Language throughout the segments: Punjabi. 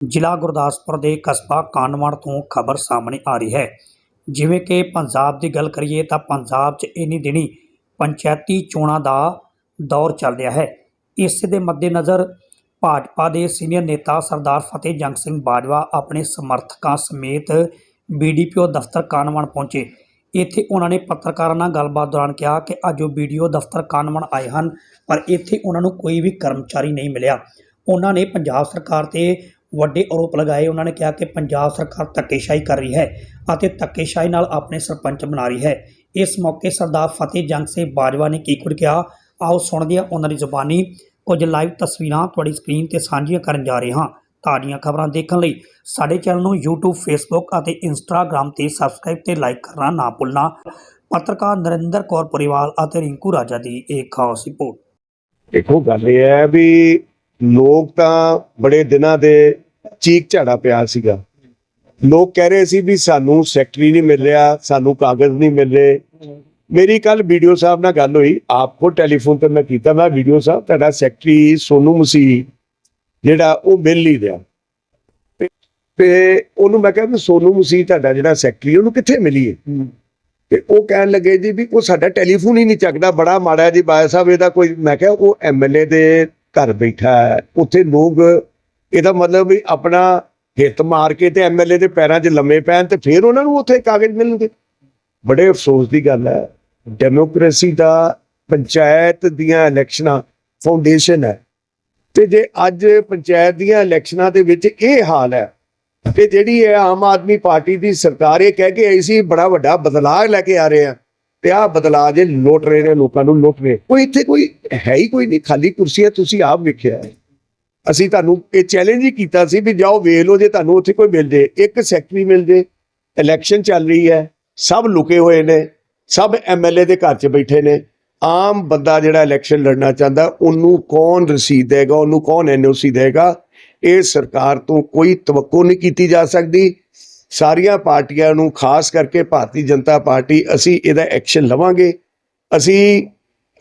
ਜ਼ਿਲ੍ਹਾ ਗੁਰਦਾਸਪੁਰ ਦੇ ਕਸਬਾ ਕਾਨਵੜ ਤੋਂ ਖਬਰ ਸਾਹਮਣੇ ਆ ਰਹੀ ਹੈ। ਜਿਵੇਂ ਕਿ ਪੰਜਾਬ ਦੀ ਗੱਲ ਕਰੀਏ ਤਾਂ ਪੰਜਾਬ 'ਚ ਇੰਨੀ ਦਿਨੀ ਪੰਚਾਇਤੀ ਚੋਣਾਂ ਦਾ ਦੌਰ ਚੱਲ ਰਿਹਾ ਹੈ। ਇਸ ਦੇ ਮੱਦੇਨਜ਼ਰ ਭਾਜਪਾ ਦੇ ਸੀਨੀਅਰ ਨੇਤਾ ਸਰਦਾਰ ਫਤਿਹ ਜੰਗ ਸਿੰਘ ਬਾਜਵਾ ਆਪਣੇ ਸਮਰਥਕਾਂ ਸਮੇਤ ਬੀਡੀਪੀਓ ਦਫ਼ਤਰ ਕਾਨਵਣ ਪਹੁੰਚੇ। ਇੱਥੇ ਉਹਨਾਂ ਨੇ ਪੱਤਰਕਾਰਾਂ ਨਾਲ ਗੱਲਬਾਤ ਦੌਰਾਨ ਕਿਹਾ ਕਿ ਅੱਜ ਉਹ ਵੀਡੀਓ ਦਫ਼ਤਰ ਕਾਨਵਣ ਆਏ ਹਨ, ਪਰ ਇੱਥੇ ਉਹਨਾਂ ਨੂੰ ਕੋਈ ਵੀ ਕਰਮਚਾਰੀ ਨਹੀਂ ਮਿਲਿਆ। ਉਹਨਾਂ ਨੇ ਪੰਜਾਬ ਸਰਕਾਰ ਤੇ ਵੱਡੇ ਆਰੋਪ ਲਗਾਏ। ਉਹਨਾਂ ਨੇ ਕਿਹਾ ਕਿ ਪੰਜਾਬ ਸਰਕਾਰ ਧੱਕੇਸ਼ਾਹੀ ਕਰ ਰਹੀ ਹੈ ਅਤੇ ਧੱਕੇਸ਼ਾਹੀ ਨਾਲ ਆਪਣੇ ਸਰਪੰਚ ਬਣਾ ਰਹੀ ਹੈ। ਇਸ ਮੌਕੇ ਸਰਦਾਰ ਫਤਿਹ ਜੰਗ ਸਿੰਘ ਬਾਜਵਾ ਨੇ ਕੀ ਕੁਝ ਕਿਹਾ? ਆਓ ਸੁਣਦੇ ਹਾਂ ਉਹਨਾਂ ਦੀ ਜ਼ੁਬਾਨੀ। ਕੁਝ ਲਾਈਵ ਤਸਵੀਰਾਂ ਤੁਹਾਡੀ ਸਕਰੀਨ ਤੇ ਸਾਂਝੀਆਂ ਕਰਨ ਜਾ ਰਹੇ ਹਾਂ। ਤਾਜ਼ੀਆਂ ਖਬਰਾਂ ਦੇਖਣ ਲਈ ਸਾਡੇ ਚੈਨਲ ਨੂੰ YouTube, Facebook ਅਤੇ Instagram ਤੇ ਸਬਸਕ੍ਰਾਈਬ ਤੇ ਲਾਈਕ ਕਰਨਾ ਨਾ ਭੁੱਲਣਾ। ਪੱਤਰਕਾਰ ਨਰਿੰਦਰ ਕੌਰ ਪਰਿਵਾਲ ਅਤੇ ਰਿੰਕੂ ਰਾਜਾ ਦੀ ਇੱਕ ਖਾਸ ਰਿਪੋਰਟ। ਦੇਖੋ, ਗੱਲ ਇਹ ਹੈ ਵੀ ਲੋਕ ਤਾਂ ਬੜੇ ਦਿਨਾਂ ਦੇ ਚੀਕ ਝਾੜਾ ਪਿਆ ਸੀਗਾ। ਲੋਕ ਕਹਿ ਰਹੇ ਸੀ ਵੀ ਸਾਨੂੰ ਸੈਕਟਰੀ ਨਹੀਂ ਮਿਲ ਰਿਹਾ, ਸਾਨੂੰ ਕਾਗਜ਼ ਨਹੀਂ ਮਿਲ ਰਹੇ। ਮੇਰੀ ਕੱਲ ਵੀਡੀਓ ਸਾਹਿਬ ਨਾਲ ਗੱਲ ਹੋਈ ਆਪਕੋ ਟੈਲੀਫੋਨ ਤੇ ਮੈਂ ਕੀਤਾ, ਮੈਂ ਵੀਡੀਓ ਸਾਹਿਬ, ਤੁਹਾਡਾ ਸੈਕਟਰੀ ਸੋਨੂ ਮਸੀਹ, ਜਿਹੜਾ ਉਹ ਮਿਲ ਨਹੀਂ ਰਿਹਾ। ਤੇ- ਉਹਨੂੰ ਮੈਂ ਕਿਹਾ ਵੀ ਸੋਨੂ ਮਸੀਹ ਤੁਹਾਡਾ ਜਿਹੜਾ ਸੈਕਟਰੀ, ਉਹਨੂੰ ਕਿੱਥੇ ਮਿਲੀ ਹੈ ਤੇ ਉਹ ਕਹਿਣ ਲੱਗੇ ਜੀ ਵੀ ਉਹ ਸਾਡਾ ਟੈਲੀਫੋਨ ਹੀ ਨਹੀਂ ਚੱਕਦਾ, ਬੜਾ ਮਾੜਾ ਜੀ ਬਾਇਆ ਸਾਹਿਬ, ਇਹਦਾ ਕੋਈ ਮੈਂ ਕਿਹਾ, ਉਹ ਐਮਐਲਏ ਦੇ ਘਰ ਬੈਠਾ ਹੈ, ਉੱਥੇ ਲੋਕ ਇਹਦਾ ਮਤਲਬ ਵੀ ਆਪਣਾ ਹਿੱਤ ਮਾਰ ਕੇ ਤੇ ਐਮਐਲਏ ਦੇ ਪੈਰਾਂ 'ਚ ਲੰਮੇ ਪੈਣ ਤੇ ਫਿਰ ਉਹਨਾਂ ਨੂੰ ਉੱਥੇ ਕਾਗਜ਼ ਮਿਲਣਗੇ। ਬੜੇ ਅਫਸੋਸ ਦੀ ਗੱਲ ਹੈ। ਡੈਮੋਕ੍ਰੇਸੀ ਦਾ ਪੰਚਾਇਤ ਦੀਆਂ ਇਲੈਕਸ਼ਨਾਂ ਫਾਊਂਡੇਸ਼ਨ ਹੈ। ਤੇ ਜੇ ਅੱਜ ਪੰਚਾਇਤ ਦੀਆਂ ਇਲੈਕਸ਼ਨਾਂ ਦੇ ਵਿੱਚ ਇਹ ਹਾਲ ਹੈ ਤੇ ਜਿਹੜੀ ਹੈ ਆਮ ਆਦਮੀ ਪਾਰਟੀ ਦੀ ਸਰਕਾਰ ਇਹ ਕਹਿ ਕੇ ਆਈ ਸੀ, ਬੜਾ ਵੱਡਾ ਬਦਲਾਅ ਲੈ ਕੇ ਆ ਰਹੇ ਆ ਤੇ ਆਹ ਬਦਲਾਅ ਜੇ ਲੁੱਟ ਰਹੇ ਨੇ ਲੋਕਾਂ ਨੂੰ, ਲੁੱਟ ਰਹੇ। ਕੋਈ ਇੱਥੇ ਕੋਈ ਹੈ ਹੀ ਕੋਈ ਨਹੀਂ। ਖਾਲੀ ਕੁਰਸੀਆਂ ਤੁਸੀਂ ਆਪ ਵੇਖਿਆ ਹੈ। ਅਸੀਂ ਤੁਹਾਨੂੰ ਇਹ ਚੈਲੰਜ ਹੀ ਕੀਤਾ ਸੀ ਵੀ ਜਾਓ ਵੇਖ ਲਓ ਜੇ ਤੁਹਾਨੂੰ ਉੱਥੇ ਕੋਈ ਮਿਲ ਜੇ, ਇੱਕ ਸੈਕਟਰੀ ਮਿਲ ਜੇ ਇਲੈਕਸ਼ਨ ਚੱਲ ਰਹੀ ਹੈ, ਸਭ ਲੁਕੇ ਹੋਏ ਨੇ, ਸਭ ਐਮਐਲਏ ਦੇ ਘਰ 'ਚ ਬੈਠੇ ਨੇ, ਆਮ ਬੰਦਾ ਜਿਹੜਾ ਇਲੈਕਸ਼ਨ ਲੜਨਾ ਚਾਹੁੰਦਾ, ਉਹਨੂੰ ਕੌਣ ਰਸੀਦ ਦੇਗਾ, ਉਹਨੂੰ ਕੌਣ ਐਨਓਸੀ ਦੇਗਾ? ਇਹ ਸਰਕਾਰ ਤੋਂ ਕੋਈ ਤਵੱਕੋ ਨਹੀਂ ਕੀਤੀ ਜਾ ਸਕਦੀ। ਸਾਰੀਆਂ ਪਾਰਟੀਆਂ ਨੂੰ ਖਾਸ ਕਰਕੇ ਭਾਰਤੀ ਜਨਤਾ ਪਾਰਟੀ, ਅਸੀਂ ਇਹਦਾ ਐਕਸ਼ਨ ਲਵਾਂਗੇ। ਅਸੀਂ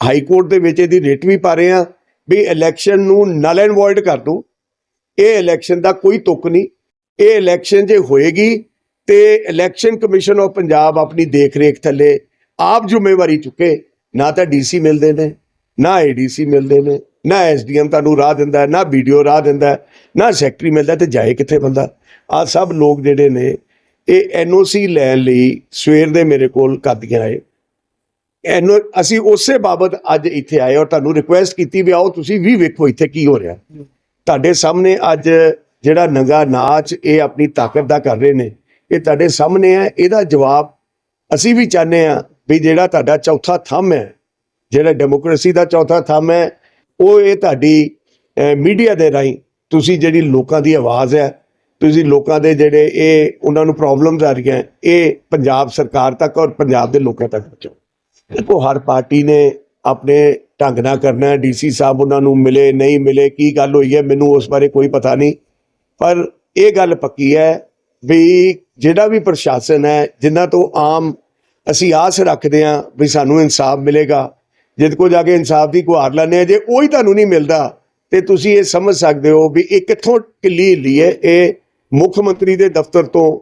ਹਾਈ ਕੋਰਟ ਦੇ ਵਿੱਚ ਇਹਦੀ ਰੇਟ ਵੀ ਪਾ ਰਹੇ ਹਾਂ। ਵੀ ਇਲੈਕਸ਼ਨ ਨੂੰ ਨਲ ਐਂਡ ਵੋਇਡ ਕਰ ਦੋ ਇਹ ਇਲੈਕਸ਼ਨ ਦਾ ਕੋਈ ਤੁਕ ਨਹੀਂ। ਇਹ ਇਲੈਕਸ਼ਨ ਜੇ ਹੋਏਗੀ ਤੇ ਇਲੈਕਸ਼ਨ ਕਮਿਸ਼ਨ ਆਫ ਪੰਜਾਬ ਆਪਣੀ ਦੇਖ ਰੇਖ ਥੱਲੇ ਆਪ ਜ਼ਿੰਮੇਵਾਰੀ ਚੁੱਕੇ। ਨਾ ਤਾਂ ਡੀਸੀ ਮਿਲਦੇ ਨੇ ਨਾ ਏਡੀਸੀ ਮਿਲਦੇ ਨੇ ਨਾ ਐਸਡੀਐਮ ਤੁਹਾਨੂੰ ਰਾਹ ਦਿੰਦਾ ਹੈ, ਨਾ ਵੀਡੀਓ ਰਾਹ ਦਿੰਦਾ ਨਾ ਸੈਕਟਰੀ ਮਿਲਦਾ ਤੇ ਜਾਏ ਕਿੱਥੇ ਬੰਦਾ। ਆ ਸਭ ਲੋਕ ਜਿਹੜੇ ਨੇ ਇਹ ਐਨਓਸੀ ਲੈਣ ਲਈ ਸਵੇਰ ਦੇ ਮੇਰੇ ਕੋਲ ਕਾਦੀਆਂ ਆਏ। ਇਹਨੂੰ ਅਸੀਂ ਉਸੇ ਬਾਬਤ ਅੱਜ ਇੱਥੇ ਆਏ ਔਰ ਤੁਹਾਨੂੰ ਰਿਕੁਐਸਟ ਕੀਤੀ ਵੀ ਆਓ ਤੁਸੀਂ ਵੀ ਵੇਖੋ ਇੱਥੇ ਕੀ ਹੋ ਰਿਹਾ। ਤੁਹਾਡੇ ਸਾਹਮਣੇ ਅੱਜ ਜਿਹੜਾ ਨੰਗਾ ਨਾਚ ਇਹ ਆਪਣੀ ਤਾਕਤ ਦਾ ਕਰ ਰਹੇ ਨੇ, ਇਹ ਤੁਹਾਡੇ ਸਾਹਮਣੇ ਹੈ, ਇਹਦਾ ਜਵਾਬ ਅਸੀਂ ਵੀ ਚਾਹੁੰਦੇ ਆ ਵੀ ਜਿਹੜਾ ਤੁਹਾਡਾ ਚੌਥਾ ਥੰਮ ਹੈ, ਜਿਹੜਾ ਡੈਮੋਕ੍ਰੇਸੀ ਦਾ ਚੌਥਾ ਥੰਮ ਹੈ, ਉਹ ਇਹ ਤੁਹਾਡੀ ਮੀਡੀਆ ਦੇ ਰਾਹੀਂ ਤੁਸੀਂ ਜਿਹੜੀ ਲੋਕਾਂ ਦੀ ਆਵਾਜ਼ ਹੈ, ਤੁਸੀਂ ਲੋਕਾਂ ਦੇ ਜਿਹੜੇ ਇਹ ਉਹਨਾਂ ਨੂੰ ਪ੍ਰੋਬਲਮਸ ਆ ਰਹੀਆਂ, ਇਹ ਪੰਜਾਬ ਸਰਕਾਰ ਤੱਕ ਔਰ ਪੰਜਾਬ ਦੇ ਲੋਕਾਂ ਤੱਕ ਪਹੁੰਚਾਓ। ਦੇਖੋ, ਹਰ ਪਾਰਟੀ ਨੇ ਆਪਣੇ ਢੰਗ ਨਾਲ ਕਰਨਾ ਹੈ। ਡੀਸੀ ਸਾਹਿਬ ਉਹਨਾਂ ਨੂੰ ਮਿਲੇ, ਨਹੀਂ ਮਿਲੇ, ਕੀ ਗੱਲ ਹੋਈ ਹੈ, ਮੈਨੂੰ ਉਸ ਬਾਰੇ ਕੋਈ ਪਤਾ ਨਹੀਂ। ਪਰ ਇਹ ਗੱਲ ਪੱਕੀ ਹੈ ਵੀ ਜਿਹੜਾ ਵੀ ਪ੍ਰਸ਼ਾਸਨ ਹੈ, ਜਿਨ੍ਹਾਂ ਤੋਂ ਆਮ ਅਸੀਂ ਆਸ ਰੱਖਦੇ ਹਾਂ ਵੀ ਸਾਨੂੰ ਇਨਸਾਫ ਮਿਲੇਗਾ ਜਿੱਦ ਕੋ ਜਾ ਕੇ ਇਨਸਾਫ ਦੀ ਗੁਹਾਰ ਲਾਣੇ ਆ ਜੇ ਉਹ ਹੀ ਤੁਹਾਨੂੰ ਨਹੀਂ ਮਿਲਦਾ, ਤੇ ਤੁਸੀਂ ਇਹ ਸਮਝ ਸਕਦੇ ਹੋ ਵੀ ਇਹ ਕਿੱਥੋਂ ਢਿੱਲੀ ਹਿੱਲੀ ਹੈ। ਇਹ ਮੁੱਖ ਮੰਤਰੀ ਦੇ ਦਫ਼ਤਰ ਤੋਂ,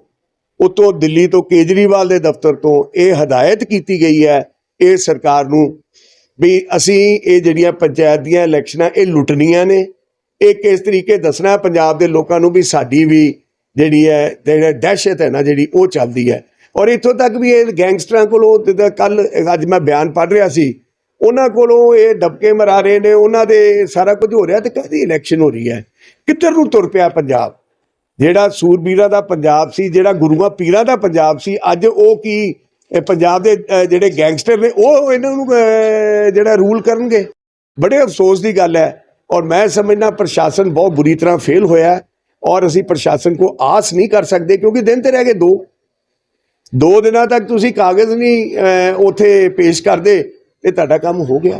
ਉਤੋਂ ਦਿੱਲੀ ਤੋਂ ਕੇਜਰੀਵਾਲ ਦੇ ਦਫ਼ਤਰ ਤੋਂ ਇਹ ਹਦਾਇਤ ਕੀਤੀ ਗਈ ਹੈ ਇਹ ਸਰਕਾਰ ਨੂੰ ਵੀ ਅਸੀਂ ਇਹ ਜਿਹੜੀਆਂ ਪੰਚਾਇਤ ਦੀਆਂ ਇਲੈਕਸ਼ਨਾਂ, ਇਹ ਲੁੱਟਣੀਆਂ ਨੇ। ਇਹ ਕਿਸ ਤਰੀਕੇ ਦੱਸਣਾ ਪੰਜਾਬ ਦੇ ਲੋਕਾਂ ਨੂੰ ਵੀ ਸਾਡੀ ਵੀ ਜਿਹੜੀ ਹੈ, ਜਿਹੜਾ ਦਹਿਸ਼ਤ ਹੈ ਨਾ, ਜਿਹੜੀ ਉਹ ਚੱਲਦੀ ਹੈ। ਔਰ ਇੱਥੋਂ ਤੱਕ ਵੀ ਇਹ ਗੈਂਗਸਟਰਾਂ ਕੋਲੋਂ ਜਿੱਦਾਂ ਕੱਲ ਅੱਜ ਮੈਂ ਬਿਆਨ ਪੜ੍ਹ ਰਿਹਾ ਸੀ, ਉਹਨਾਂ ਕੋਲੋਂ ਇਹ ਡਬਕੇ ਮਰਾ ਰਹੇ ਨੇ, ਉਹਨਾਂ ਦੇ ਸਾਰਾ ਕੁਝ ਹੋ ਰਿਹਾ ਤੇ ਕਦੀ ਇਲੈਕਸ਼ਨ ਹੋ ਰਹੀ ਹੈ? ਕਿੱਧਰ ਨੂੰ ਤੁਰ ਪਿਆ ਪੰਜਾਬ? ਜਿਹੜਾ ਸੂਰਬੀਰਾਂ ਦਾ ਪੰਜਾਬ ਸੀ, ਜਿਹੜਾ ਗੁਰੂਆਂ ਪੀਰਾਂ ਦਾ ਪੰਜਾਬ ਸੀ, ਅੱਜ ਉਹ ਕੀ ਇਹ ਪੰਜਾਬ ਦੇ ਜਿਹੜੇ ਗੈਂਗਸਟਰ ਨੇ ਉਹ ਇਹਨਾਂ ਨੂੰ ਜਿਹੜਾ ਰੂਲ ਕਰਨਗੇ। ਬੜੇ ਅਫਸੋਸ ਦੀ ਗੱਲ ਹੈ। ਔਰ ਮੈਂ ਸਮਝਦਾ ਪ੍ਰਸ਼ਾਸਨ ਬਹੁਤ ਬੁਰੀ ਤਰ੍ਹਾਂ ਫੇਲ ਹੋਇਆ ਹੈ। ਔਰ ਅਸੀਂ ਪ੍ਰਸ਼ਾਸਨ ਕੋ ਆਸ ਨਹੀਂ ਕਰ ਸਕਦੇ ਕਿਉਂਕਿ ਦਿਨ ਤੇ ਰਹਿ ਗਏ ਦੋ। ਦੋ ਦਿਨਾਂ ਤੱਕ ਤੁਸੀਂ ਕਾਗਜ਼ ਨਹੀਂ ਉੱਥੇ ਪੇਸ਼ ਕਰਦੇ ਤੇ ਤੁਹਾਡਾ ਕੰਮ ਹੋ ਗਿਆ।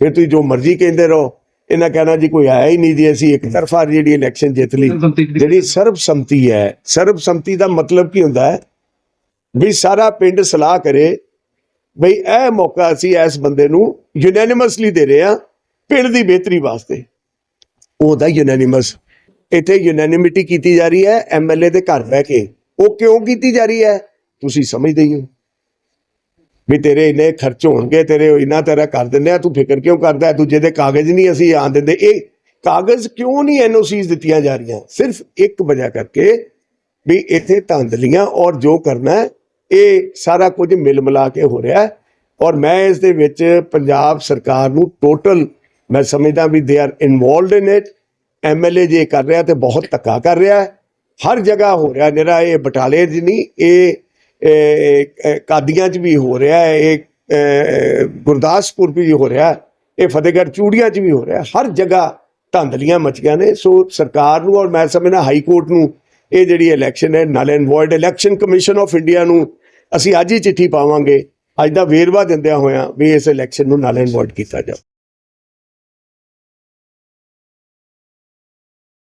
ਫਿਰ ਤੁਸੀਂ ਜੋ ਮਰਜ਼ੀ ਕਹਿੰਦੇ ਰਹੋ। ਇਹਨਾਂ ਕਹਿਣਾ ਜੀ ਕੋਈ ਆਇਆ ਹੀ ਨਹੀਂ ਜੀ ਅਸੀਂ ਇੱਕ ਤਰਫਾ ਜਿਹੜੀ ਇਲੈਕਸ਼ਨ ਜਿੱਤ ਲਈ। ਜਿਹੜੀ ਸਰਬਸੰਮਤੀ ਹੈ ਸਰਬਸੰਮਤੀ ਦਾ ਮਤਲਬ ਕੀ ਹੁੰਦਾ ਹੈ? ਵੀ ਸਾਰਾ ਪਿੰਡ ਸਲਾਹ ਕਰੇ ਬਈ ਇਹ ਮੌਕਾ ਅਸੀਂ ਇਸ ਬੰਦੇ ਨੂੰ ਯੂਨੈਨਿਮਸਲੀ ਦੇ ਰਹੇ ਹਾਂ ਪਿੰਡ ਦੀ ਬਿਹਤਰੀ ਵਾਸਤੇ। ਉਹਦਾ ਯੂਨੈਨਿਮਸ ਇੱਥੇ ਯੂਨੈਨਿਮਿਟੀ ਕੀਤੀ ਜਾ ਰਹੀ ਹੈ ਐਮਐਲਏ ਦੇ ਘਰ ਬਹਿ ਕੇ। ਉਹ ਕਿਉਂ ਕੀਤੀ ਜਾ ਰਹੀ ਹੈ? ਤੁਸੀਂ ਸਮਝਦੇ ਹੀ ਹੋ। ਵੀ ਤੇਰੇ ਇੰਨੇ ਖਰਚ ਹੋਣਗੇ, ਤੇਰੇ ਇੰਨਾ ਤੇਰਾ ਕਰ ਦਿੰਦੇ ਆ, ਤੂੰ ਫਿਕਰ ਕਿਉਂ ਕਰਦਾ ਦੂਜੇ ਦੇ ਕਾਗਜ਼ ਨਹੀਂ ਅਸੀਂ ਆਣ ਦਿੰਦੇ। ਇਹ ਕਾਗਜ਼ ਕਿਉਂ ਨਹੀਂ ਐਨਓਸੀਜ਼ ਦਿੱਤੀਆਂ ਜਾ ਰਹੀਆਂ? ਸਿਰਫ ਇੱਕ ਵਜ੍ਹਾ ਕਰਕੇ ਵੀ ਇੱਥੇ ਧੰਦਲੀਆਂ ਔਰ ਜੋ ਕਰਨਾ ਹੈ ਇਹ ਸਾਰਾ ਕੁਝ ਮਿਲ ਮਿਲਾ ਕੇ ਹੋ ਰਿਹਾ ਔਰ ਮੈਂ ਇਸ ਦੇ ਵਿੱਚ ਪੰਜਾਬ ਸਰਕਾਰ ਨੂੰ ਟੋਟਲ ਮੈਂ ਸਮਝਦਾ ਵੀ they are involved in it MLA ਜੇ ਕਰ ਰਿਹਾ ਤੇ ਬਹੁਤ ਧੱਕਾ ਕਰ ਰਿਹਾ ਹਰ ਜਗ੍ਹਾ ਹੋ ਰਿਹਾ ਜਿਹੜਾ ਇਹ ਬਟਾਲੇ 'ਚ ਨਹੀਂ, ਇਹ ਕਾਦੀਆਂ 'ਚ ਵੀ ਹੋ ਰਿਹਾ ਹੈ, ਇਹ ਗੁਰਦਾਸਪੁਰ ਵੀ ਹੋ ਰਿਹਾ ਇਹ ਫਤਿਹਗੜ੍ਹ ਚੂੜੀਆਂ 'ਚ ਵੀ ਹੋ ਰਿਹਾ ਹਰ ਜਗ੍ਹਾ ਧਾਂਦਲੀਆਂ ਮਚੀਆਂ ਨੇ। ਸੋ ਸਰਕਾਰ ਨੂੰ ਔਰ ਮੈਂ ਸਮਝਣਾ ਹਾਈ ਕੋਰਟ ਨੂੰ ਇਹ ਜਿਹੜੀ ਇਲੈਕਸ਼ਨ ਹੈ null and void election commission of India ਨੂੰ ਅਸੀਂ ਅੱਜ ਹੀ ਚਿੱਠੀ ਪਾਵਾਂਗੇ। ਅੱਜ ਦਾ ਵੇਰਵਾ ਦਿੰਦਿਆਂ ਹੋਇਆਂ ਵੀ ਇਸ ਇਲੈਕਸ਼ਨ ਨੂੰ ਨਲ ਐਂਡ ਵੋਇਡ ਕੀਤਾ ਜਾਵੇ।